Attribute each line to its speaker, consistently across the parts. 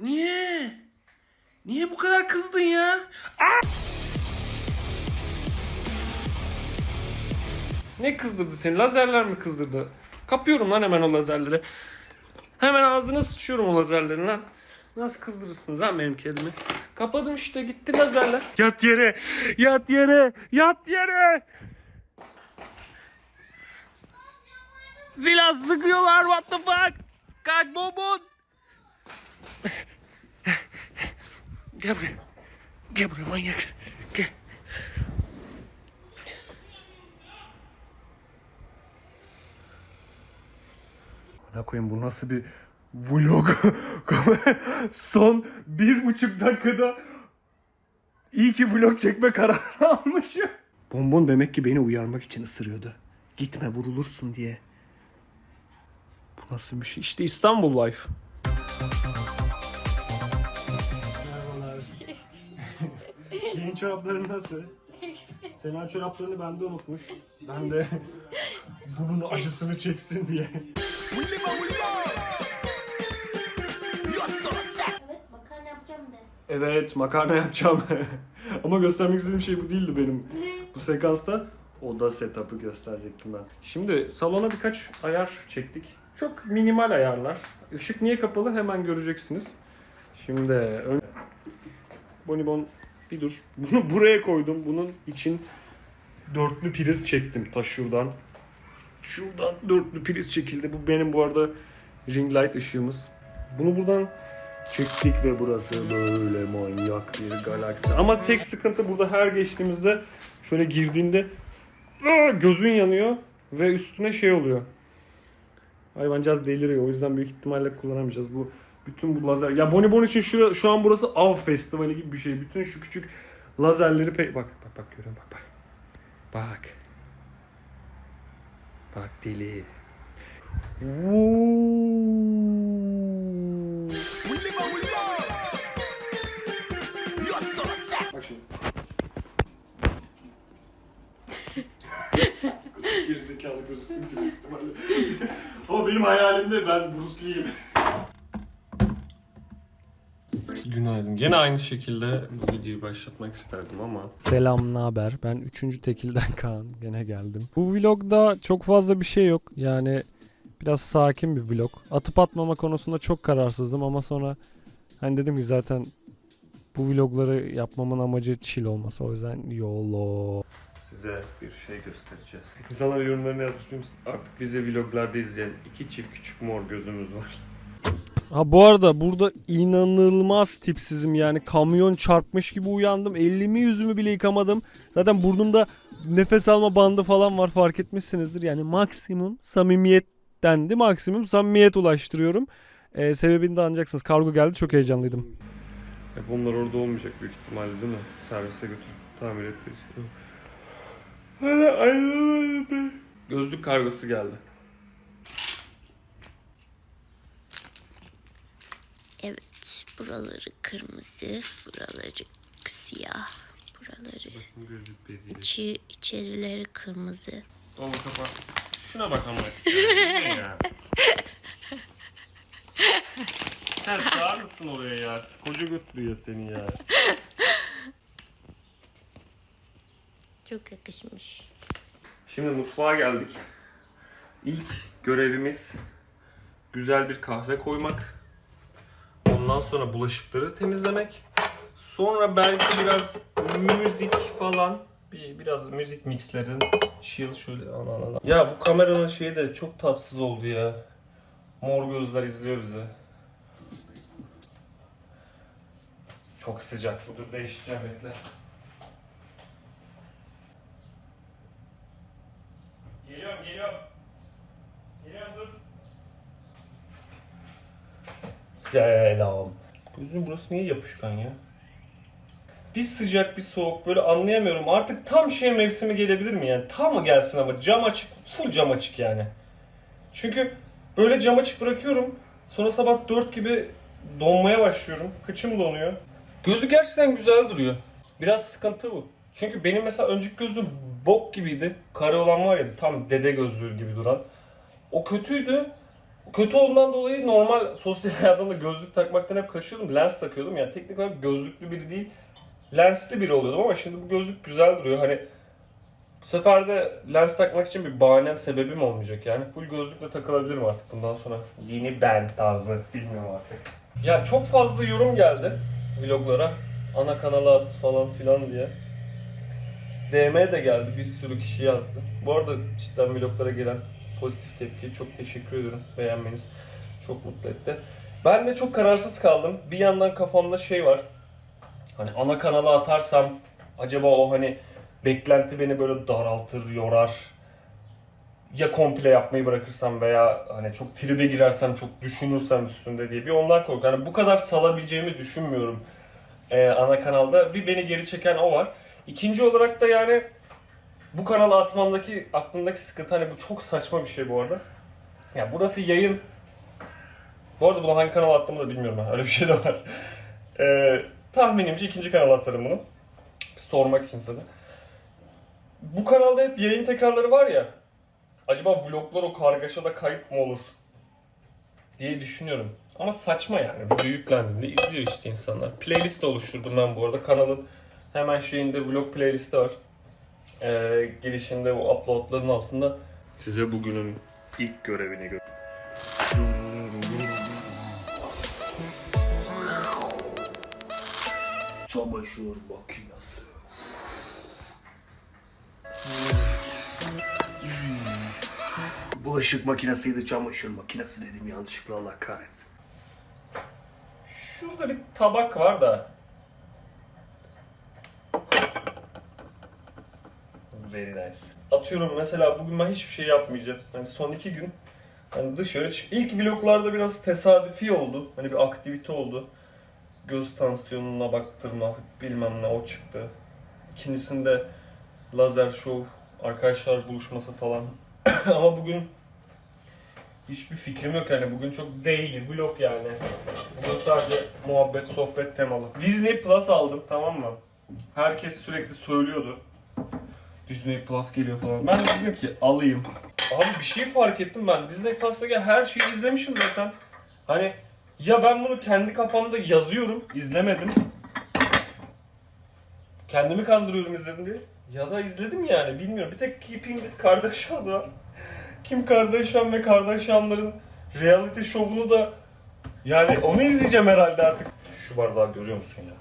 Speaker 1: Niye? Niye bu kadar kızdın ya? Aa! Ne kızdırdı seni? Lazerler mi kızdırdı? Kapıyorum lan hemen o lazerleri. Hemen ağzına sıçıyorum o lazerlerin lan. Nasıl kızdırırsınız lan benim kedimi? Kapadım işte gitti lazerler. Yat yere! Yat yere! Yat yere! Silah sıkıyorlar what the fuck? Kaç bonbon! Gel buraya. Gel buraya manyak. Gel. Bana koyayım bu nasıl bir vlog? Son bir buçuk dakikada iyi ki vlog çekme kararı almışım. Bonbon demek ki beni uyarmak için ısırıyordu. Gitme vurulursun diye. Bu nasıl bir şey? İşte İstanbul Life. Merhabalar. Yeni çorapların nasıl? Sena çoraplarını bende unutmuş. Ben de bunun acısını çeksin diye.
Speaker 2: Evet makarna yapacağım de.
Speaker 1: Evet makarna yapacağım. Ama göstermek istediğim şey bu değildi benim. Bu sekansta oda setup'ı gösterecektim ben. Şimdi salona birkaç ayar çektik. Çok minimal ayarlar. Işık niye kapalı hemen göreceksiniz. Şimdi ön... Bonibon bir dur. Bunu buraya koydum. Bunun için dörtlü priz çektim ta şuradan. Şuradan dörtlü priz çekildi. Bu benim bu arada ring light ışığımız. Bunu buradan çektik ve burası böyle manyak bir galaksi. Ama tek sıkıntı burada her geçtiğimizde şöyle girdiğinde gözün yanıyor ve üstüne şey oluyor. Hayvancağız deliriyor. O yüzden büyük ihtimalle kullanamayacağız. Bu bütün bu lazer. Ya Bonibon için şu, şu an burası av festivali gibi bir şey. Bütün şu küçük lazerleri pe- bak bak bak görüyorum bak bak. Bak. Bak deli. Bak şimdi. Gerizekalı gözüktüm ki Ama benim hayalimde ben Bruce Lee'yim. Günaydın. Gene aynı şekilde bu videoyu başlatmak isterdim ama.
Speaker 3: Selam, ne haber? Ben 3. Tekil'den Kaan. Gene geldim. Bu vlogda çok fazla bir şey yok. Yani biraz sakin bir vlog. Atıp atmama konusunda çok kararsızdım ama sonra hani dedim ki zaten bu vlogları yapmamın amacı chill olması. O yüzden YOLO.
Speaker 1: Size bir şey göstereceğiz. İnsanlar yorumlarını yazmış biliyor musun? Artık bizi vloglarda izleyen iki çift küçük mor gözümüz var.
Speaker 3: Ha bu arada burada inanılmaz tipsizim yani kamyon çarpmış gibi uyandım. Elimi yüzümü bile yıkamadım. Zaten burnumda nefes alma bandı falan var fark etmişsinizdir. Yani maksimum samimiyetten de maksimum samimiyet ulaştırıyorum. Ee, sebebini de anlayacaksınız. Kargo geldi çok heyecanlıydım.
Speaker 1: Hep onlar orada olmayacak büyük ihtimalle değil mi? Servise götür. Tamir ettiririz. Hadi ayrılalım be. Gözlük kargosu geldi.
Speaker 2: Evet buraları kırmızı, buraları siyah, buraları
Speaker 1: Gözlük beziyle.
Speaker 2: içi, içerileri kırmızı.
Speaker 1: Oğlum kapat. Şuna bak ama. Ne ya? Sen sığar mısın oraya ya? Koca götürüyor seni ya.
Speaker 2: Çok yakışmış.
Speaker 1: Şimdi mutfağa geldik. İlk görevimiz güzel bir kahve koymak. Ondan sonra bulaşıkları temizlemek. Sonra belki biraz müzik falan. Bir, biraz müzik mixlerin chill şöyle ana ana. Ya bu kameranın şeyi de çok tatsız oldu ya. Mor gözler izliyor bizi. Çok sıcak. Dur değiştireceğim bekle. Geliyorum, geliyorum. Geliyorum, dur. Selam. Gözüm burası niye yapışkan ya? Bir sıcak bir soğuk böyle anlayamıyorum. Artık tam şey mevsimi gelebilir mi yani? Tam mı gelsin ama cam açık, full cam açık yani. Çünkü böyle cam açık bırakıyorum. Sonra sabah 4 gibi donmaya başlıyorum. Kıçım donuyor. Gözü gerçekten güzel duruyor. Biraz sıkıntı bu. Çünkü benim mesela önceki gözüm bok gibiydi. Kare olan var ya tam dede gözlüğü gibi duran. O kötüydü. kötü olduğundan dolayı normal sosyal hayatımda gözlük takmaktan hep kaçıyordum. Lens takıyordum. Yani teknik olarak gözlüklü biri değil, lensli biri oluyordum ama şimdi bu gözlük güzel duruyor. Hani bu sefer de lens takmak için bir bahanem, sebebim olmayacak. Yani full gözlükle takılabilirim artık bundan sonra. Yeni ben tarzı. Bilmiyorum artık. Ya çok fazla yorum geldi vloglara. Ana kanala at falan filan diye. DM de geldi. Bir sürü kişi yazdı. Bu arada cidden vloglara gelen pozitif tepki çok teşekkür ediyorum. Beğenmeniz çok mutlu etti. Ben de çok kararsız kaldım. Bir yandan kafamda şey var. Hani ana kanala atarsam acaba o hani beklenti beni böyle daraltır, yorar. Ya komple yapmayı bırakırsam veya hani çok tribe girersem, çok düşünürsem üstünde diye bir ondan korkuyorum. Yani bu kadar salabileceğimi düşünmüyorum ee, ana kanalda. Bir beni geri çeken o var. İkinci olarak da yani bu kanala atmamdaki aklımdaki sıkıntı hani bu çok saçma bir şey bu arada. Ya burası yayın. Bu arada bunu hangi kanala attığımı da bilmiyorum ben. Öyle bir şey de var. Ee, tahminimce ikinci kanala atarım bunu. Sormak için sana. Bu kanalda hep yayın tekrarları var ya. Acaba vloglar o kargaşada kayıp mı olur? Diye düşünüyorum. Ama saçma yani. Video yüklendiğinde izliyor işte insanlar. Playlist de oluşturdum ben bu arada. Kanalın hemen şeyinde vlog playlisti var. Ee, girişinde o uploadların altında size bugünün ilk görevini gö Çamaşır makinesi. Bulaşık makinesiydi çamaşır makinesi dedim yanlışlıkla Allah kahretsin. Şurada bir tabak var da. Very nice. Atıyorum mesela bugün ben hiçbir şey yapmayacağım. Hani son iki gün hani dışarı çık. İlk vloglarda biraz tesadüfi oldu. Hani bir aktivite oldu. Göz tansiyonuna baktırma bilmem ne o çıktı. İkincisinde lazer şov, arkadaşlar buluşması falan. Ama bugün hiçbir fikrim yok yani. Bugün çok daily vlog yani. Bugün sadece muhabbet, sohbet temalı. Disney Plus aldım tamam mı? Herkes sürekli söylüyordu. Disney Plus geliyor falan. Ben de dedim ki alayım. Abi bir şey fark ettim ben. Disney Plus'taki her şeyi izlemişim zaten. Hani ya ben bunu kendi kafamda yazıyorum, izlemedim. Kendimi kandırıyorum izledim diye. Ya da izledim yani bilmiyorum. Bir tek Keeping with Kardashians var. Kim Kardashian ve Kardashianların reality şovunu da yani onu izleyeceğim herhalde artık. Şu bardağı görüyor musun ya?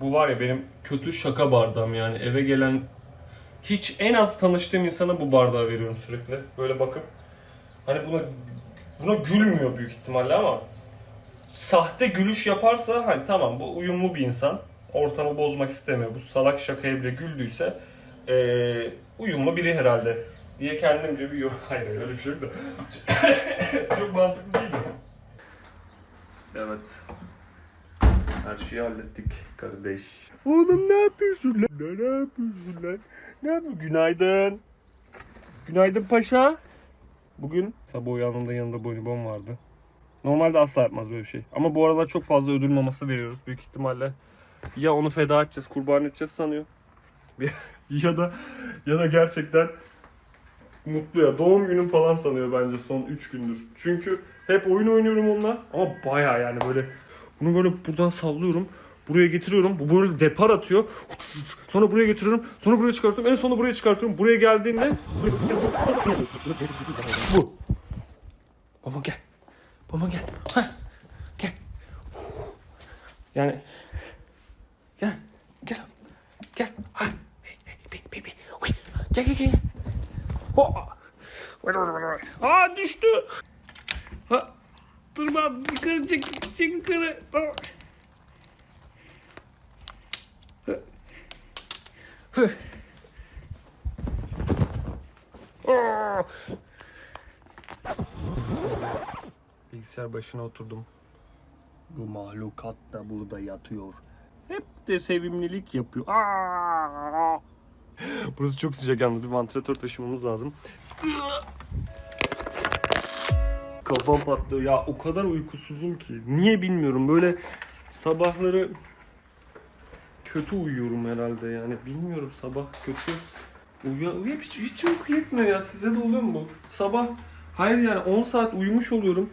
Speaker 1: Bu var ya benim kötü şaka bardağım yani eve gelen hiç en az tanıştığım insana bu bardağı veriyorum sürekli. Böyle bakıp hani buna buna gülmüyor büyük ihtimalle ama sahte gülüş yaparsa hani tamam bu uyumlu bir insan. Ortamı bozmak istemiyor. Bu salak şakaya bile güldüyse eee, uyumlu biri herhalde diye kendimce bir yorum. Hayır öyle bir şey yok da. Çok mantıklı değil mi? Evet. Her şeyi hallettik kardeş. Oğlum ne yapıyorsun lan? Ne, ne yapıyorsun lan? Ne yapıyorsun? Günaydın. Günaydın paşa. Bugün sabah uyandığımda yanında bonibon vardı. Normalde asla yapmaz böyle bir şey. Ama bu aralar çok fazla ödül maması veriyoruz. Büyük ihtimalle ya onu feda edeceğiz, kurban edeceğiz sanıyor. ya da ya da gerçekten mutlu ya. Doğum günüm falan sanıyor bence son 3 gündür. Çünkü hep oyun oynuyorum onunla ama baya yani böyle bunu böyle buradan sallıyorum. Buraya getiriyorum. Bu böyle depar atıyor. Sonra buraya getiriyorum. Sonra buraya çıkartıyorum. En sonunda buraya çıkartıyorum. Buraya geldiğinde bu. Baba gel. Baba gel. Heh. Gel. Yani gel. Gel. Gel. Ha. Hey, hey, hey, baby. Uy. Gel gel gel. Ho. Aa düştü. Ha. Tırman yukarı çek, çek yukarı. Bilgisayar başına oturdum. Bu mahlukat da burada yatıyor. Hep de sevimlilik yapıyor. Aa! Burası çok sıcak yalnız. Bir vantilatör taşımamız lazım. Kafam patlıyor. Ya o kadar uykusuzum ki. Niye bilmiyorum. Böyle sabahları kötü uyuyorum herhalde yani. Bilmiyorum sabah kötü. Uya, hep hiç, hiç uyku yetmiyor ya. Size de oluyor mu bu? Sabah Hayır yani 10 saat uyumuş oluyorum.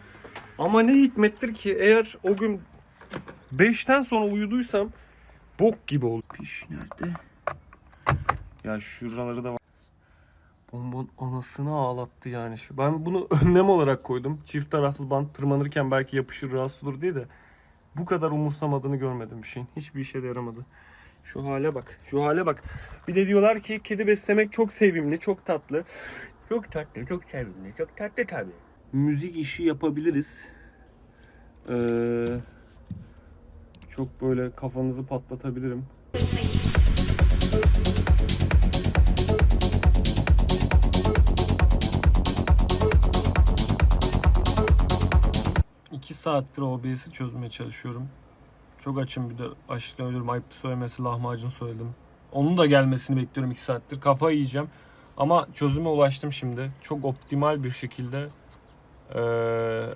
Speaker 1: Ama ne hikmettir ki eğer o gün 5'ten sonra uyuduysam bok gibi olur. Piş nerede? Ya şuraları da var. Bonbon anasını ağlattı yani. Şu- Ben bunu önlem olarak koydum. Çift taraflı bant tırmanırken belki yapışır rahatsız olur diye de bu kadar umursamadığını görmedim bir şeyin. Hiçbir işe de yaramadı. Şu hale bak. Şu hale bak. Bir de diyorlar ki kedi beslemek çok sevimli, çok tatlı. Çok tatlı, çok sevimli, çok tatlı tabii. Müzik işi yapabiliriz. Ee, çok böyle kafanızı patlatabilirim. Saattir OBS'i çözmeye çalışıyorum. Çok açım bir de açlıktan ölüyorum. Ayıptı söylemesi lahmacun söyledim. Onun da gelmesini bekliyorum iki saattir. Kafa yiyeceğim. Ama çözüme ulaştım şimdi. Çok optimal bir şekilde eee,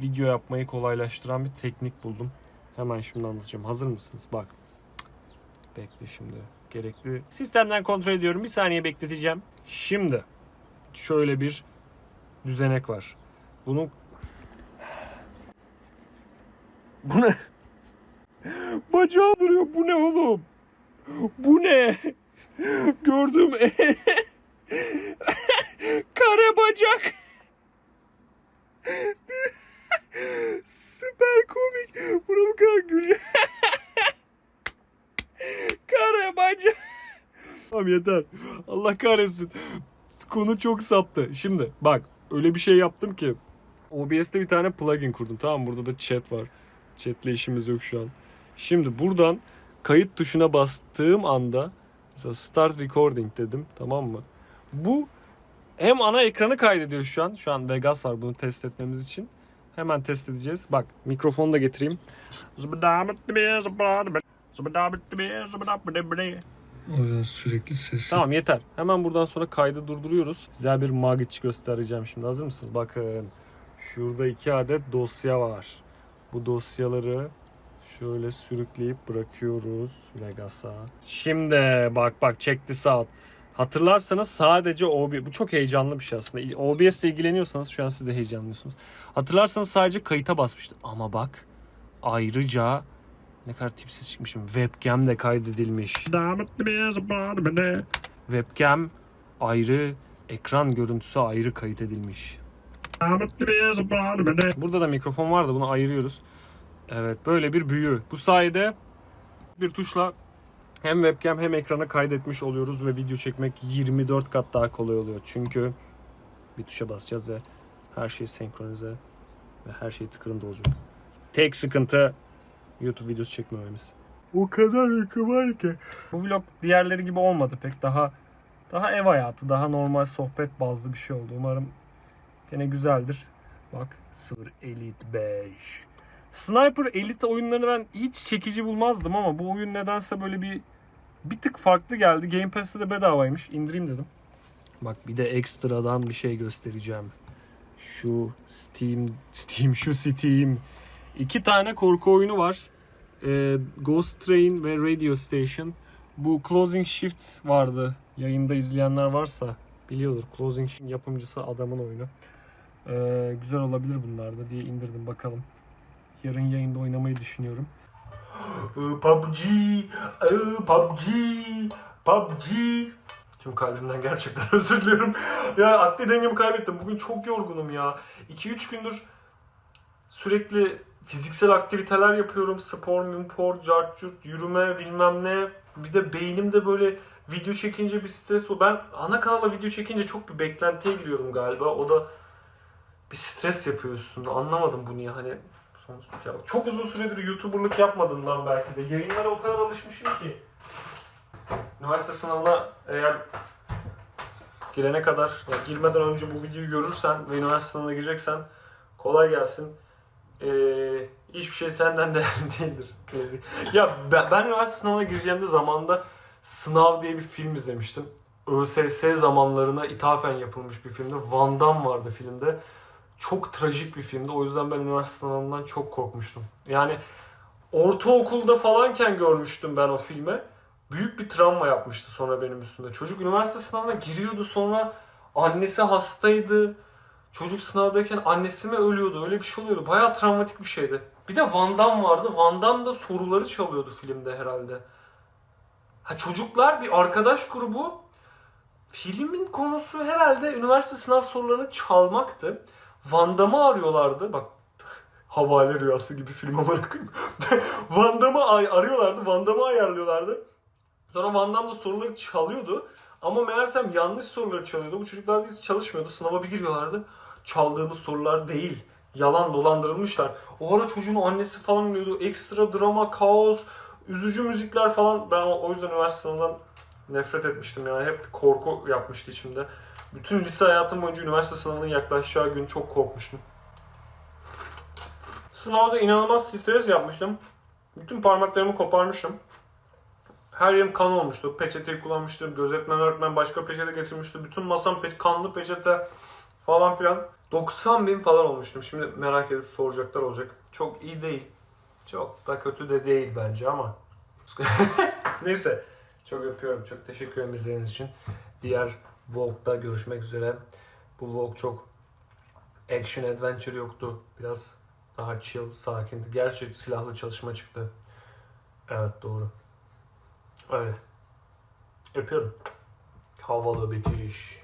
Speaker 1: video yapmayı kolaylaştıran bir teknik buldum. Hemen şimdi anlatacağım. Hazır mısınız? Bak. Bekle şimdi. Gerekli sistemden kontrol ediyorum. Bir saniye bekleteceğim. Şimdi şöyle bir düzenek var. Bunu bu ne? Bacağım duruyor. Bu ne oğlum? Bu ne? Gördüm. Kare bacak. Süper komik. Buna bu kadar güleceğim. Kare bacak. Tamam yeter. Allah kahretsin. Konu çok saptı. Şimdi bak öyle bir şey yaptım ki OBS'te bir tane plugin kurdum. Tamam burada da chat var. Chat'le işimiz yok şu an. Şimdi buradan kayıt tuşuna bastığım anda mesela start recording dedim tamam mı? Bu hem ana ekranı kaydediyor şu an. Şu an Vegas var bunu test etmemiz için. Hemen test edeceğiz. Bak mikrofonu da getireyim. O yüzden sürekli ses. Tamam yeter. Hemen buradan sonra kaydı durduruyoruz. Size bir magic göstereceğim şimdi. Hazır mısınız? Bakın. Şurada iki adet dosya var. Bu dosyaları şöyle sürükleyip bırakıyoruz Vegas'a. Şimdi bak bak check this out. Hatırlarsanız sadece OBS, bu çok heyecanlı bir şey aslında. OBS ile ilgileniyorsanız şu an siz de heyecanlıyorsunuz. Hatırlarsanız sadece kayıta basmıştım. Ama bak ayrıca ne kadar tipsiz çıkmışım. Webcam de kaydedilmiş. Webcam ayrı, ekran görüntüsü ayrı kayıt edilmiş. Burada da mikrofon var da bunu ayırıyoruz. Evet böyle bir büyü. Bu sayede bir tuşla hem webcam hem ekrana kaydetmiş oluyoruz ve video çekmek 24 kat daha kolay oluyor. Çünkü bir tuşa basacağız ve her şey senkronize ve her şey tıkırında olacak. Tek sıkıntı YouTube videosu çekmememiz. O kadar uyku var ki. Bu vlog diğerleri gibi olmadı pek. Daha daha ev hayatı, daha normal sohbet bazlı bir şey oldu. Umarım gene güzeldir. Bak Sır Elite 5. Sniper Elite oyunlarını ben hiç çekici bulmazdım ama bu oyun nedense böyle bir bir tık farklı geldi. Game Pass'te de bedavaymış. İndireyim dedim. Bak bir de ekstradan bir şey göstereceğim. Şu Steam, Steam, şu Steam. İki tane korku oyunu var. Ee, Ghost Train ve Radio Station. Bu Closing Shift vardı. Yayında izleyenler varsa biliyordur. Closing Shift yapımcısı adamın oyunu. Ee, güzel olabilir bunlar da diye indirdim bakalım. Yarın yayında oynamayı düşünüyorum. PUBG, PUBG, PUBG. Tüm kalbimden gerçekten özür diliyorum. Ya akli dengemi kaybettim. Bugün çok yorgunum ya. 2-3 gündür sürekli fiziksel aktiviteler yapıyorum. Spor, mimpor, cartçurt, yürüme bilmem ne. Bir de beynimde böyle video çekince bir stres o. Ben ana kanala video çekince çok bir beklentiye giriyorum galiba. O da bir stres yapıyorsun. Anlamadım bunu ya hani sonuçta. Ya çok uzun süredir YouTuber'lık yapmadığımdan belki de. Yayınlara o kadar alışmışım ki. Üniversite sınavına eğer girene kadar, ya girmeden önce bu videoyu görürsen ve üniversite sınavına gireceksen kolay gelsin. Ee, hiçbir şey senden değerli değildir. ya ben, ben üniversite sınavına gireceğimde zamanında Sınav diye bir film izlemiştim. ÖSS zamanlarına ithafen yapılmış bir filmdi. Van Damme vardı filmde. Çok trajik bir filmdi. O yüzden ben üniversite sınavından çok korkmuştum. Yani ortaokulda falanken görmüştüm ben o filme. Büyük bir travma yapmıştı sonra benim üstümde. Çocuk üniversite sınavına giriyordu sonra annesi hastaydı. Çocuk sınavdayken annesi mi ölüyordu? Öyle bir şey oluyordu. Bayağı travmatik bir şeydi. Bir de Van Damme vardı. Van Damme da soruları çalıyordu filmde herhalde. Ha çocuklar bir arkadaş grubu. Filmin konusu herhalde üniversite sınav sorularını çalmaktı. Van Damme'ı arıyorlardı. Bak havale rüyası gibi film olarak. Van Damme'ı arıyorlardı. Van Damme'ı ayarlıyorlardı. Sonra Van Damme da soruları çalıyordu. Ama meğersem yanlış soruları çalıyordu. Bu çocuklar hiç çalışmıyordu. Sınava bir giriyorlardı. Çaldığımız sorular değil. Yalan dolandırılmışlar. O ara çocuğun annesi falan ölüyordu. Ekstra drama, kaos, üzücü müzikler falan. Ben o yüzden üniversite sınavından nefret etmiştim yani. Hep korku yapmıştı içimde. Bütün lise hayatım boyunca üniversite sınavının yaklaşacağı gün çok korkmuştum. Sınavda inanılmaz stres yapmıştım. Bütün parmaklarımı koparmışım. Her yerim kan olmuştu. Peçeteyi kullanmıştım. Gözetmen öğretmen başka peçete getirmişti. Bütün masam pe- kanlı peçete falan filan. 90 bin falan olmuştum. Şimdi merak edip soracaklar olacak. Çok iyi değil. Çok da kötü de değil bence ama. Neyse. Çok öpüyorum. Çok teşekkür ederim izlediğiniz için. Diğer vlogda görüşmek üzere. Bu vlog çok action adventure yoktu. Biraz daha chill, sakindi. Gerçi silahlı çalışma çıktı. Evet doğru. Öyle. Öpüyorum. Havalı bitiriş.